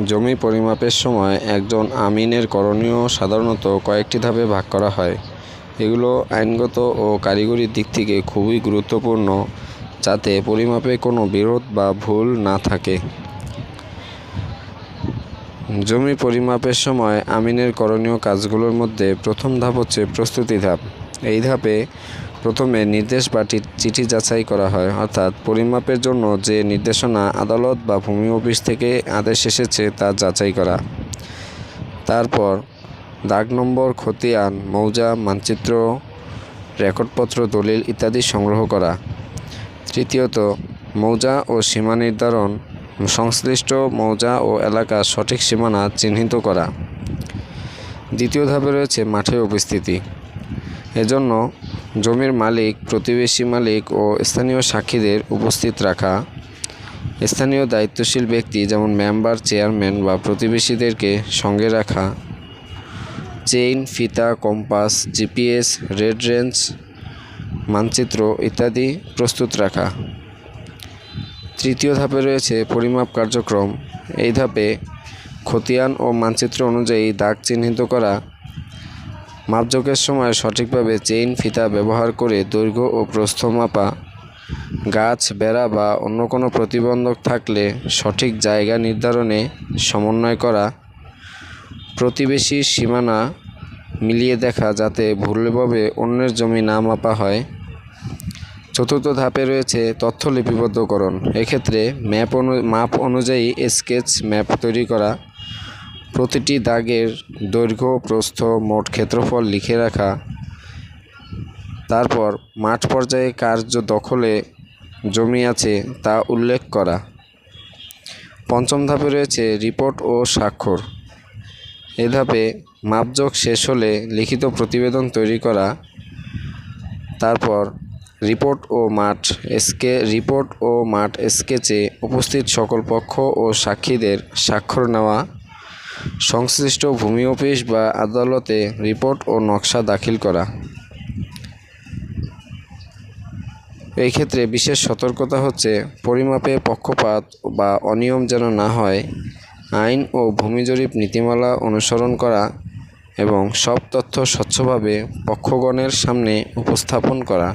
জমি পরিমাপের সময় একজন আমিনের করণীয় সাধারণত কয়েকটি ধাপে ভাগ করা হয়। এগুলো আইনগত ও কারিগরি দিক থেকে খুবই গুরুত্বপূর্ণ যাতে পরিমাপে কোনো বিরোধ বা ভুল না থাকে। জমি পরিমাপের সময় আমিনের করণীয় কাজগুলোর মধ্যে প্রথম ধাপ হচ্ছে প্রস্তুতি ধাপ। এই ধাপে প্রথমে নির্দেশ বা চিঠি যাচাই করা হয়, অর্থাৎ পরিমাপের জন্য যে নির্দেশনা আদালত বা ভূমি অফিস থেকে আদেশ এসেছে তা যাচাই করা। তারপর দাগ নম্বর, খতিয়ান, মৌজা, মানচিত্র, রেকর্ডপত্র, দলিল ইত্যাদি সংগ্রহ করা। তৃতীয়ত, মৌজা ও সীমা নির্ধারণ, সংশ্লিষ্ট মৌজা ও এলাকার সঠিক সীমানা চিহ্নিত করা। দ্বিতীয় ধাপে রয়েছে মাঠে উপস্থিতি। এজন্য জমির মালিক, প্রতিবেশী মালিক ও স্থানীয় সাক্ষীদের উপস্থিত রাখা। স্থানীয় দায়িত্বশীল ব্যক্তি যেমন মেম্বার, চেয়ারম্যান বা প্রতিবেশীদেরকে সঙ্গে রাখা। চেইন, ফিতা, কম্পাস, জিপিএস, রেড রেঞ্জ, মানচিত্র ইত্যাদি প্রস্তুত রাখা। তৃতীয় ধাপে রয়েছে পরিমাপ কার্যক্রম। এই ধাপে খতিয়ান ও মানচিত্র অনুযায়ী দাগ চিহ্নিত করা মাপজোকের সময় সঠিকভাবে চেইন ফিতা ব্যবহার করে দৈর্ঘ্য ও প্রস্থ মাপা, গাছ, বেড়া বা অন্য কোনো প্রতিবন্ধক থাকলে সঠিক জায়গা নির্ধারণে সমন্বয় করা প্রতিবেশীর সীমানা মিলিয়ে দেখা যাতে ভুলভাবে অন্যের জমি না মাপা হয়। চতুর্থ ধাপে রয়েছে তথ্য লিপিবদ্ধকরণ। এক্ষেত্রে ম্যাপ অনু, মাপ অনুযায়ী স্কেচ ম্যাপ তৈরি করা। প্রতিটি দাগের দৈর্ঘ্য, প্রস্থ, মোট ক্ষেত্রফল লিখে রাখা। তারপর মাঠ পর্যায়ে কার্য দখলে জমি আছে তা উল্লেখ করা। পঞ্চম ধাপে রয়েছে রিপোর্ট ও স্বাক্ষর। এ ধাপে মাপযোগ শেষ হলে লিখিত প্রতিবেদন তৈরি করা। তারপর রিপোর্ট ও মাঠ স্কে রিপোর্ট ও মাঠ স্কেচে উপস্থিত সকল পক্ষ ও সাক্ষীদের স্বাক্ষর নেওয়া। সংশ্লিষ্ট ভূমি অফিস বা আদালতে রিপোর্ট ও নকশা দাখিল করা। এই ক্ষেত্রে বিশেষ সতর্কতা হচ্ছে, পরিমাপে পক্ষপাত বা অনিয়ম যেন না হয়, আইন ও ভূমি জরিপ নীতিমালা অনুসরণ করা এবং সব তথ্য স্বচ্ছভাবে পক্ষগণের সামনে উপস্থাপন করা।